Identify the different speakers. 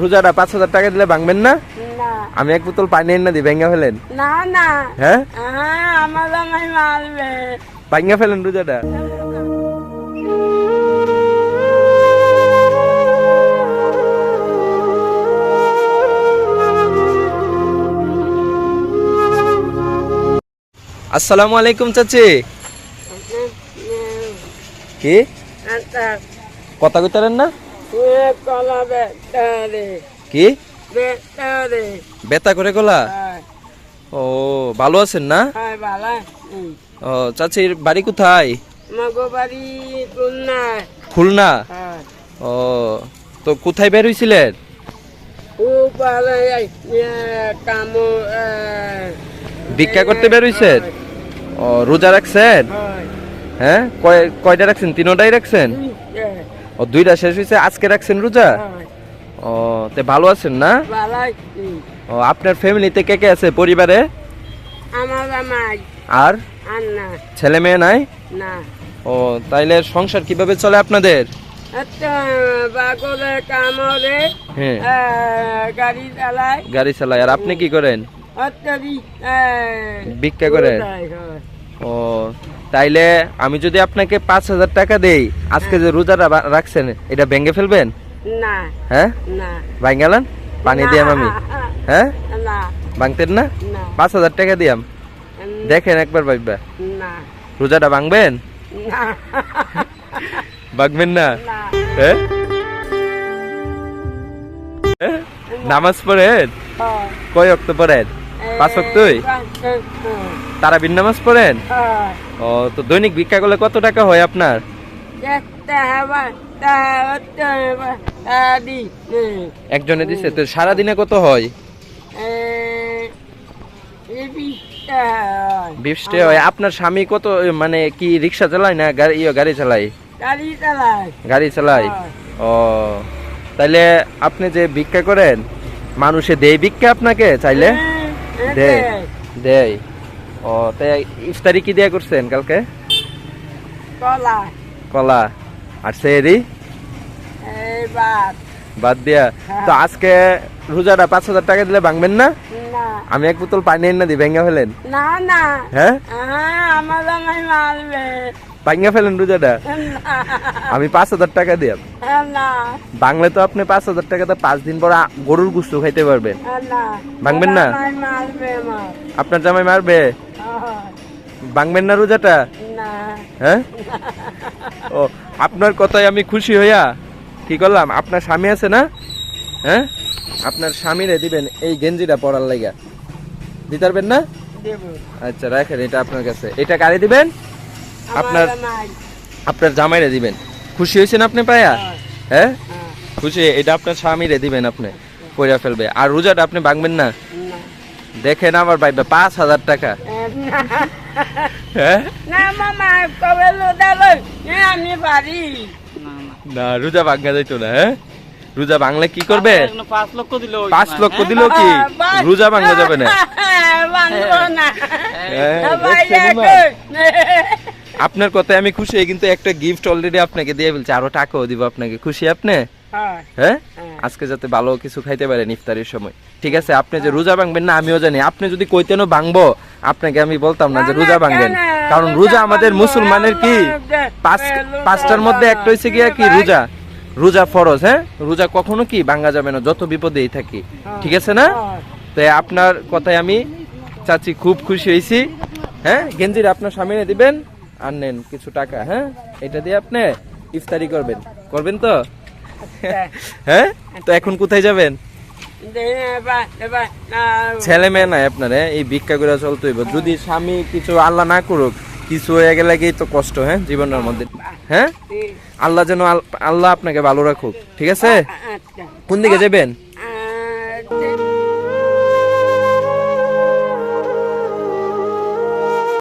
Speaker 1: রোজাটা পাঁচ হাজার টাকা দিলে ভাঙবেন না? আমি এক বোতল পানি এনে দিই ভেঙে ফেলেন।
Speaker 2: না না।
Speaker 1: হ্যাঁ?
Speaker 2: হ্যাঁ আমার জামাই মারবে।
Speaker 1: ভাঙে ফেলেন রোজাটা। আসসালামু আলাইকুম চাচি। কি?
Speaker 2: আচ্ছা।
Speaker 1: কথা কইতারেন না? কি? বেতা করে গলা?
Speaker 2: হ্যাঁ।
Speaker 1: ও ভালো আছেন না?
Speaker 2: হ্যাঁ
Speaker 1: ও চাচির বাড়ি কোথায়?
Speaker 2: বাড়ি খুলনা। হ্যাঁ।
Speaker 1: ও তো কোথায় বের
Speaker 2: কাম
Speaker 1: ভিক্ষা করতে বের হইছেন? ও রোজা রাখছেন? হ্যাঁ। কয় কয়টা রাখছেন? তিনোটাই রাখছেন? ও দুইটা শেষ হয়েছে আজকে রাখছেন রোজা? ও তে ভালো আছেন না? ও আপনার ফ্যামিলিতে কে কে আছে পরিবারে?
Speaker 2: আমার
Speaker 1: আর? ছেলে মেয়ে নাই?
Speaker 2: না।
Speaker 1: ও তাইলে সংসার কীভাবে চলে আপনাদের? হ্যাঁ।
Speaker 2: গাড়ি চালায়।
Speaker 1: গাড়ি চালায়। আর আপনি কি করেন? ভিক্ষা করেন? ও তাইলে আমি যদি আপনাকে পাঁচ হাজার টাকা দেই আজকে যে রোজাটা রাখছেন এটা ভেঙে ফেলবেন?
Speaker 2: না।
Speaker 1: হ্যাঁ?
Speaker 2: না।
Speaker 1: ভাঙ্গালান পানি দিয়াম আমি। হ্যাঁ?
Speaker 2: না।
Speaker 1: ভাঙতেন না? পাঁচ হাজার টাকা দিয়াম। দেখেন একবার ভাববা
Speaker 2: না।
Speaker 1: রোজাটা ভাঙবেন? ভাঙবেন না? হ্যাঁ? নামাজ পড়েন। কয় অক্ত পড়েন? পাঁচ অক্তই তারাবির নামাজ পড়েন? ও তো দৈনিক ভিক্ষা করলে কত টাকা হয় আপনার? একজনে দিছে তো সারাদিনে কত হয়? বিশটে হয়। আপনার স্বামী কত মানে কি রিক্সা চালায় না গাড়ি ইয়ে, গাড়ি চালায়?
Speaker 2: গাড়ি চালায়।
Speaker 1: গাড়ি চালায়? ও তাইলে আপনি যে ভিক্ষা করেন মানুষে দেয় ভিক্ষা আপনাকে চাইলে?
Speaker 2: হ্যাঁ,
Speaker 1: দেয় দেয় ও তাই ইফতারি কি দিয়া করছেন কালকে?
Speaker 2: কলা।
Speaker 1: কলা। আর
Speaker 2: এই বাদ
Speaker 1: দিয়া। তো আজকে রোজাটা পাঁচ হাজার টাকা দিলে ভাঙবেন না?
Speaker 2: না।
Speaker 1: আমি এক বোতল পানি এনে দিই ভেঙে ফেলেন।
Speaker 2: না না।
Speaker 1: হ্যাঁ?
Speaker 2: হ্যাঁ আমার মারবে।
Speaker 1: ভাঙে ফেলেন রোজাটা আমি পাঁচ হাজার টাকা দিয়াম
Speaker 2: না
Speaker 1: বাংলা তো আপনি পাঁচ হাজার টাকাতে পাঁচ দিন পর গরুর গুস্তু খাইতে পারবেন। ভাঙবেন না? আপনার জামাই মারবে। ভাঙবেন না রোজাটা হ্যাঁ? ও আপনার কথায় আমি খুশি হইয়া কি করলাম? আপনার স্বামী আছে না? হ্যাঁ? আপনার স্বামীরে দিবেন এই গেঞ্জিটা পরার লাগা দিতে পারবেন না? আচ্ছা রাখেন এটা আপনার কাছে। এটা কারে দিবেন? আপনার-
Speaker 2: জামাই।
Speaker 1: আপনার জামাইরে দিবেন। খুশি হয়েছেন আপনি পায়া?
Speaker 2: হয়।
Speaker 1: হ্যাঁ?
Speaker 2: হ্যাঁ,
Speaker 1: খুশি? এটা আপনার স্বামীরে দিবেন আপনি পয়রা ফেলবে। আর রোজাটা আপনি ভাঙবেন না?
Speaker 2: না।
Speaker 1: দেখেন আমার ভাইবা পাঁচ হাজার টাকা।
Speaker 2: না
Speaker 1: হ্যাঁ
Speaker 2: না মামা কবে লোদালো আমি পারি
Speaker 1: না রোজা ভাঙ্গা যাইতো না হ্যাঁ? রোজা ভাঙলে কি করবে?
Speaker 3: পাঁচ লক্ষ দিল
Speaker 1: পাঁচ লক্ষ দিল কি? রোজা ভাঙ্গা যাবে না? আপনার কথায় আমি খুশি কিন্তু একটা গিফট অলরেডি আপনাকে দিয়ে ফেলছি। আরও টাকাও দিব আপনাকে। খুশি আপনি?
Speaker 2: হ্যাঁ।
Speaker 1: হ্যাঁ। আজকে যাতে ভালো কিছু খাইতে পারেন ইফতারের সময়। ঠিক আছে আপনি যে রোজা ভাঙবেন না আমিও জানি। আপনি যদি কইতেনও ভাঙবো আপনাকে আমি বলতাম না যে রোজা ভাঙবেন। কারণ
Speaker 2: রোজা
Speaker 1: আমাদের মুসলমানের কি? পাঁচ পাঁচটার মধ্যে একটা হয়েছে গিয়া কি? রোজা। রোজা ফরজ হ্যাঁ? রোজা কখনো কি? ভাঙা যাবে না যত বিপদেই থাকি। ঠিক আছে না?
Speaker 2: হয়।
Speaker 1: তাই আপনার কথায় আমি চাচি খুব খুশি হয়েছি হ্যাঁ? গেঞ্জির আপনার সামনে দিবেন। আর নেন কিছু টাকা হ্যাঁ? এটা দিয়ে আপনি ইফতারি করবেন। করবেন তো? হ্যাঁ? তো এখন কোথায় যাবেন? ছেলে মেয়ে নাই আপনার? এই ভিক্ষা করে চলতে হইব। যদি স্বামী কিছু আল্লাহ না করুক কিছু হয়ে গেলে কি তো কষ্ট হ্যাঁ জীবনের মধ্যে? হ্যাঁ? আল্লাহ যেন আল্লাহ আপনাকে ভালো রাখুক ঠিক আছে?
Speaker 2: আচ্ছা।
Speaker 1: কোন দিকে যাবেন?